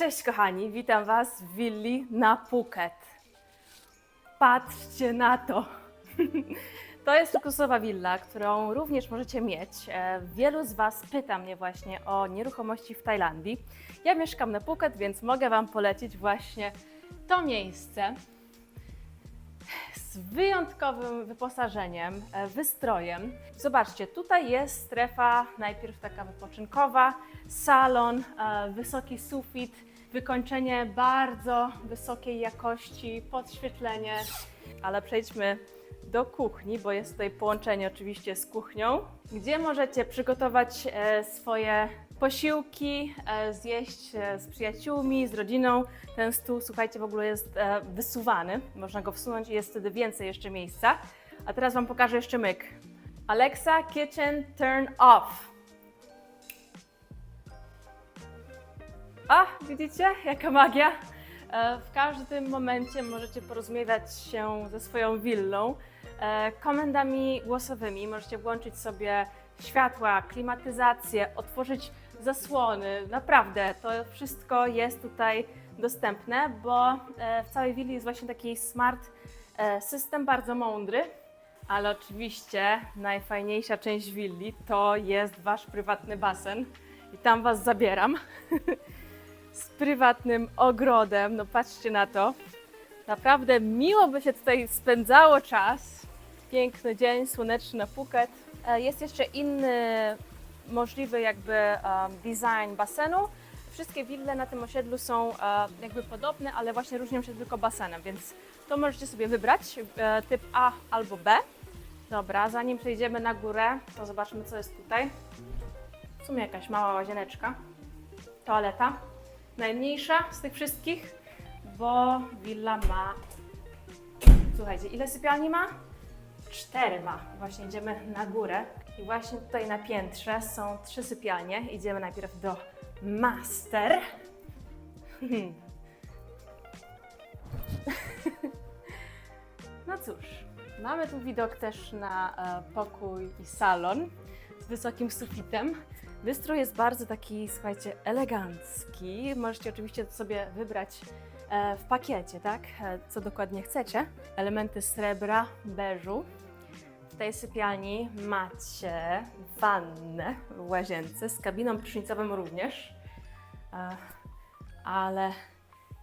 Cześć kochani, witam Was w willi na Phuket. Patrzcie na to. To jest luksusowa willa, którą również możecie mieć. E, Wielu z Was pyta mnie właśnie o nieruchomości w Tajlandii. Ja mieszkam na Phuket, więc mogę Wam polecić właśnie to miejsce z wyjątkowym wyposażeniem, e, wystrojem. Zobaczcie, tutaj jest strefa najpierw taka wypoczynkowa, salon, e, wysoki sufit, wykończenie bardzo wysokiej jakości, podświetlenie, ale przejdźmy do kuchni, bo jest tutaj połączenie oczywiście z kuchnią, gdzie możecie przygotować e, swoje posiłki, e, zjeść e, z przyjaciółmi, z rodziną. Ten stół, słuchajcie, w ogóle jest wysuwany. Można go wsunąć i jest wtedy więcej jeszcze miejsca. A teraz Wam pokażę jeszcze myk. Alexa, kitchen, turn off. A, widzicie, jaka magia? E, W każdym momencie możecie porozumiewać się ze swoją willą e, komendami głosowymi. Możecie włączyć sobie światła, klimatyzację, otworzyć zasłony. Naprawdę, to wszystko jest tutaj dostępne, bo e, w całej willi jest właśnie taki smart system, bardzo mądry. Ale oczywiście najfajniejsza część willi to jest Wasz prywatny basen i tam Was zabieram z prywatnym ogrodem. No patrzcie na to. Naprawdę miło by się tutaj spędzało czas. Piękny dzień, słoneczny na Phuket. E, Jest jeszcze inny możliwy jakby design basenu. Wszystkie wille na tym osiedlu są e, jakby podobne, ale właśnie różnią się tylko basenem, więc to możecie sobie wybrać, e, typ A albo B. Dobra, zanim przejdziemy na górę, to zobaczmy co jest tutaj. W sumie jakaś mała łazieneczka. Toaleta. Najmniejsza z tych wszystkich, bo willa ma. Słuchajcie, ile sypialni ma? Cztery ma. Właśnie idziemy na górę. I właśnie tutaj na piętrze są trzy sypialnie. Idziemy najpierw do master. No cóż, mamy tu widok też na e, pokój i salon z wysokim sufitem. Wystrój jest bardzo taki, słuchajcie, elegancki. Możecie oczywiście sobie wybrać e, w pakiecie, tak? E, co dokładnie chcecie. Elementy srebra, beżu. W tej sypialni macie wannę w łazience z kabiną prysznicową również. E, ale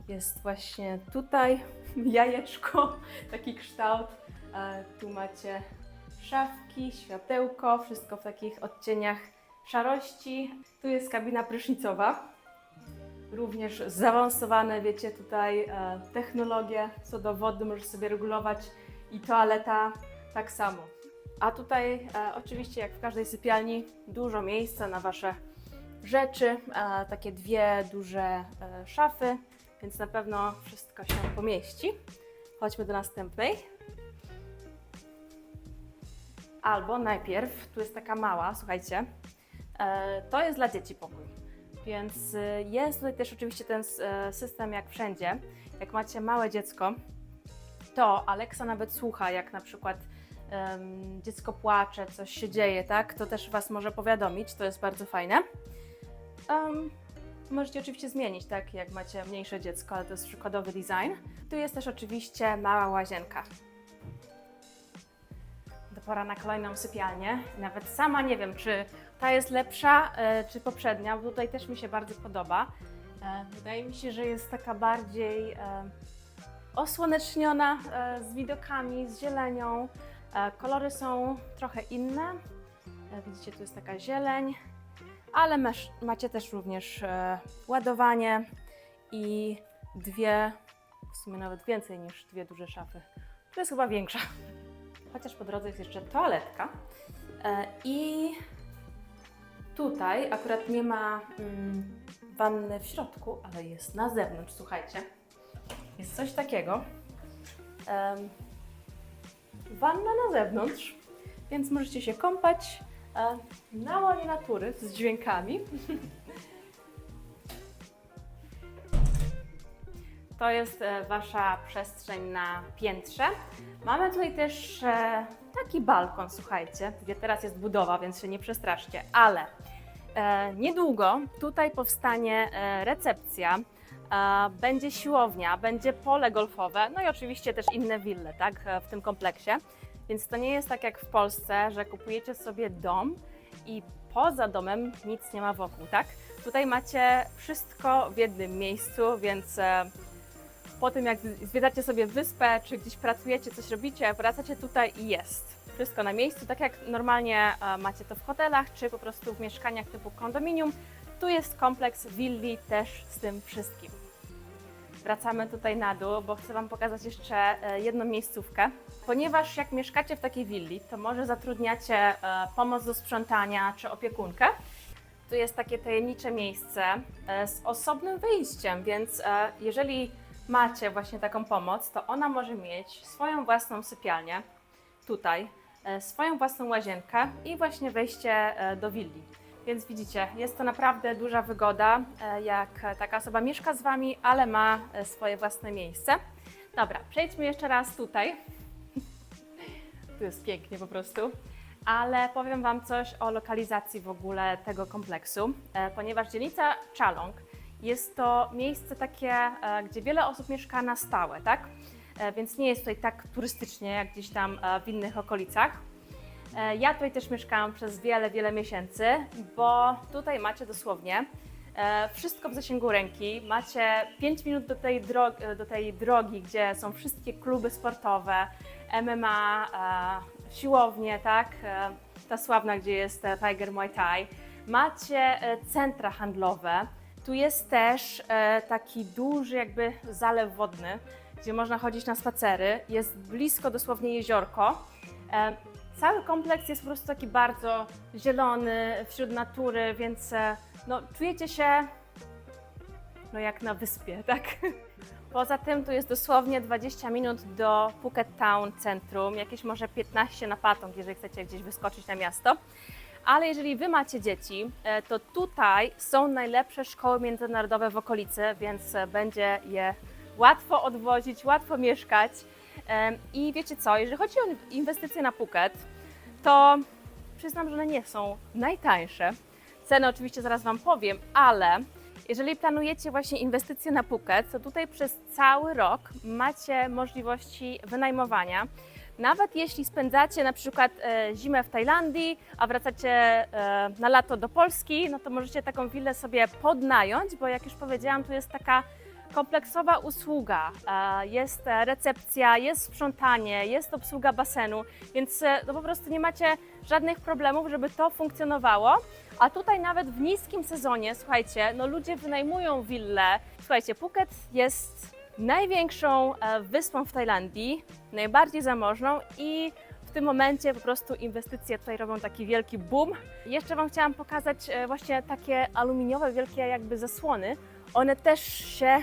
jest właśnie tutaj jajeczko, taki kształt. Tu macie szafki, światełko, wszystko w takich odcieniach szarości. Tu jest kabina prysznicowa. Również zaawansowane, wiecie, tutaj e, technologie co do wody możesz sobie regulować i toaleta tak samo. A tutaj e, oczywiście jak w każdej sypialni dużo miejsca na Wasze rzeczy, e, takie dwie duże szafy, więc na pewno wszystko się pomieści. Chodźmy do następnej. Albo najpierw, tu jest taka mała, słuchajcie, to jest dla dzieci pokój. Więc e, jest tutaj też oczywiście ten e, system jak wszędzie. Jak macie małe dziecko, to Alexa nawet słucha, jak na przykład em, dziecko płacze, coś się dzieje, tak? To też Was może powiadomić, to jest bardzo fajne. Em, możecie oczywiście zmienić, tak? Jak macie mniejsze dziecko, ale to jest przykładowy design. Tu jest też oczywiście mała łazienka. To pora na kolejną sypialnię. Nawet sama nie wiem, czy ta jest lepsza, e, czy poprzednia, bo tutaj też mi się bardzo podoba. E, wydaje mi się, że jest taka bardziej e, osłoneczniona, z widokami, z zielenią. Kolory są trochę inne. Widzicie, tu jest taka zieleń, ale macie też również ładowanie i dwie, w sumie nawet więcej niż dwie duże szafy. Tu jest chyba większa. Chociaż po drodze jest jeszcze toaletka. E, I tutaj akurat nie ma mm, wanny w środku, ale jest na zewnątrz, słuchajcie. Jest coś takiego. Wanna na zewnątrz, więc możecie się kąpać e, na łonie natury z dźwiękami. To jest e, Wasza przestrzeń na piętrze. Mamy tutaj też e, taki balkon, słuchajcie, gdzie teraz jest budowa, więc się nie przestraszcie, ale e, niedługo tutaj powstanie recepcja będzie siłownia, będzie pole golfowe, no i oczywiście też inne wille, tak, w tym kompleksie. Więc to nie jest tak jak w Polsce, że kupujecie sobie dom i poza domem nic nie ma wokół, tak? Tutaj macie wszystko w jednym miejscu, więc po tym jak zwiedzacie sobie wyspę, czy gdzieś pracujecie, coś robicie, wracacie tutaj i jest. Wszystko na miejscu, tak jak normalnie e, macie to w hotelach, czy po prostu w mieszkaniach typu kondominium. Tu jest kompleks willi też z tym wszystkim. Wracamy tutaj na dół, bo chcę Wam pokazać jeszcze e, jedną miejscówkę. Ponieważ jak mieszkacie w takiej willi, to może zatrudniacie e, pomoc do sprzątania czy opiekunkę. Tu jest takie tajemnicze miejsce z osobnym wyjściem, więc jeżeli macie właśnie taką pomoc, to ona może mieć swoją własną sypialnię tutaj, e, swoją własną łazienkę i właśnie wejście e, do willi. Więc widzicie, jest to naprawdę duża wygoda, e, jak taka osoba mieszka z Wami, ale ma swoje własne miejsce. Dobra, przejdźmy jeszcze raz tutaj. Tu jest pięknie po prostu. Ale powiem Wam coś o lokalizacji w ogóle tego kompleksu, ponieważ dzielnica Chalong jest to miejsce takie, e, gdzie wiele osób mieszka na stałe, tak? E, Więc nie jest tutaj tak turystycznie jak gdzieś tam e, w innych okolicach. Ja tutaj też mieszkałam przez wiele, wiele miesięcy, bo tutaj macie dosłownie wszystko w zasięgu ręki. Macie 5 minut do tej, drogi, do tej drogi, gdzie są wszystkie kluby sportowe, MMA, siłownie, tak? Ta sławna, gdzie jest Tiger Muay Thai. Macie centra handlowe. Tu jest też e, taki duży jakby zalew wodny, gdzie można chodzić na spacery. Jest blisko dosłownie jeziorko. E, Cały kompleks jest po prostu taki bardzo zielony, wśród natury, więc e, no, czujecie się no, jak na wyspie, tak? Poza tym tu jest dosłownie 20 minut do Phuket Town centrum, jakieś może 15 na patong, jeżeli chcecie gdzieś wyskoczyć na miasto. Ale jeżeli Wy macie dzieci, e, to tutaj są najlepsze szkoły międzynarodowe w okolicy, więc e, będzie je łatwo odwozić, łatwo mieszkać. I wiecie co, jeżeli chodzi o inwestycje na Phuket, to przyznam, że one nie są najtańsze. Ceny oczywiście zaraz Wam powiem, ale jeżeli planujecie właśnie inwestycje na Phuket, to tutaj przez cały rok macie możliwości wynajmowania. Nawet jeśli spędzacie na przykład e, zimę w Tajlandii, a wracacie e, na lato do Polski, no to możecie taką willę sobie podnająć, bo jak już powiedziałam, tu jest taka kompleksowa usługa. E, Jest recepcja, jest sprzątanie, jest obsługa basenu, więc no po prostu nie macie żadnych problemów, żeby to funkcjonowało. A tutaj nawet w niskim sezonie, słuchajcie, no ludzie wynajmują willę. Słuchajcie, Phuket jest największą e, wyspą w Tajlandii, najbardziej zamożną i w tym momencie po prostu inwestycje tutaj robią taki wielki boom. Jeszcze Wam chciałam pokazać e, właśnie takie aluminiowe wielkie jakby zasłony. One też się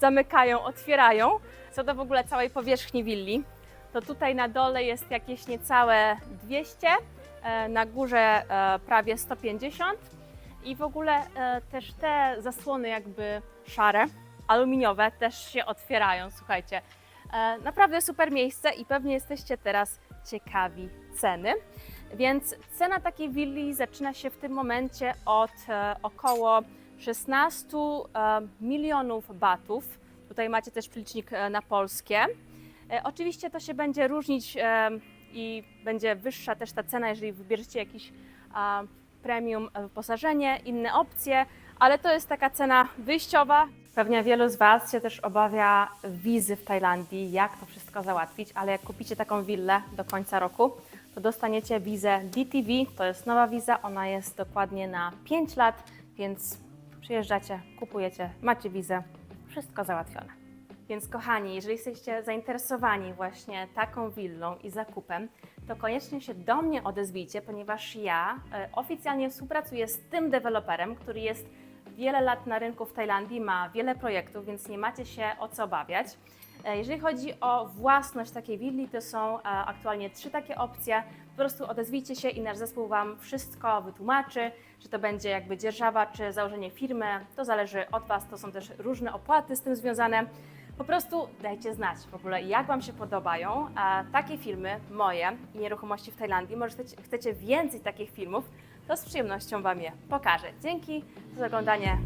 zamykają, otwierają. Co do w ogóle całej powierzchni willi, to tutaj na dole jest jakieś niecałe 200, e, na górze prawie 150 i w ogóle też te zasłony jakby szare, aluminiowe też się otwierają, słuchajcie. E, Naprawdę super miejsce i pewnie jesteście teraz ciekawi ceny. Więc cena takiej willi zaczyna się w tym momencie od e, około 16 e, milionów batów. Tutaj macie też licznik e, na polskie. Oczywiście to się będzie różnić i będzie wyższa też ta cena, jeżeli wybierzecie jakiś premium wyposażenie, inne opcje, ale to jest taka cena wyjściowa. Pewnie wielu z Was się też obawia wizy w Tajlandii, jak to wszystko załatwić, ale jak kupicie taką willę do końca roku, to dostaniecie wizę DTV, to jest nowa wiza, ona jest dokładnie na 5 lat, więc przyjeżdżacie, kupujecie, macie wizę, wszystko załatwione. Więc kochani, jeżeli jesteście zainteresowani właśnie taką willą i zakupem, to koniecznie się do mnie odezwijcie, ponieważ ja e, oficjalnie współpracuję z tym deweloperem, który jest wiele lat na rynku w Tajlandii, ma wiele projektów, więc nie macie się o co obawiać. E, Jeżeli chodzi o własność takiej willi, to są e, aktualnie trzy takie opcje. Po prostu odezwijcie się i nasz zespół Wam wszystko wytłumaczy, czy to będzie jakby dzierżawa, czy założenie firmy. To zależy od Was, to są też różne opłaty z tym związane. Po prostu dajcie znać w ogóle, jak Wam się podobają a takie filmy moje i nieruchomości w Tajlandii. Może chcecie, chcecie więcej takich filmów, to z przyjemnością Wam je pokażę. Dzięki za oglądanie.